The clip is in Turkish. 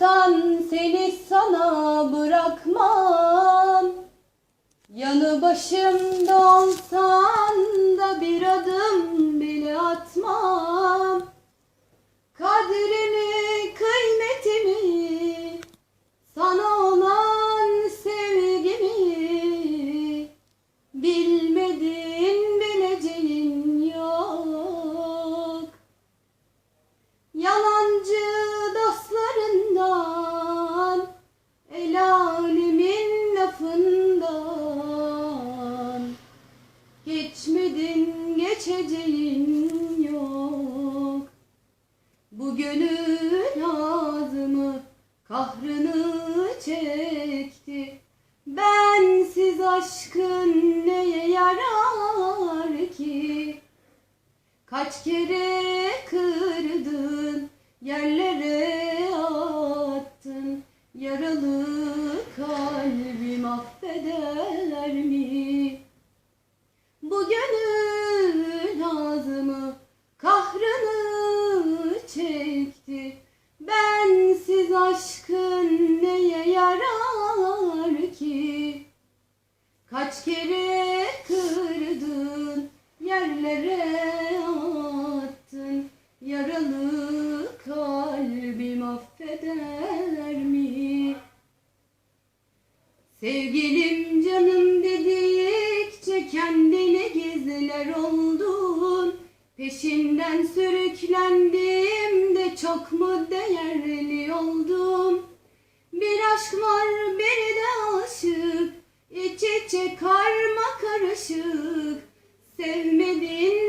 bırakırsan seni sana bırakmam. Yanı başımda olsan da bir adım bile atmam. Geçmedin geçeceğin yok. Bu gönül ağzımı kahrını çekti. Bensiz aşkın neye yarar ki? Kaç kere kırdın, yerlere attın. Yaralı kalbim affeder mi? Bu gönül ağzımı kahrını çekti. Aşkın neye yarar ki? Kaç kere kırdın, yerlere attın. Yaralı kalbim affeder mi? Sevgilim canım dedikçe kendine gizler oldun. Peşinden sürüklendim de çok mu değerli oldum? Bir aşk var biri de aşık, iç içe karma karışık. Sevmedin.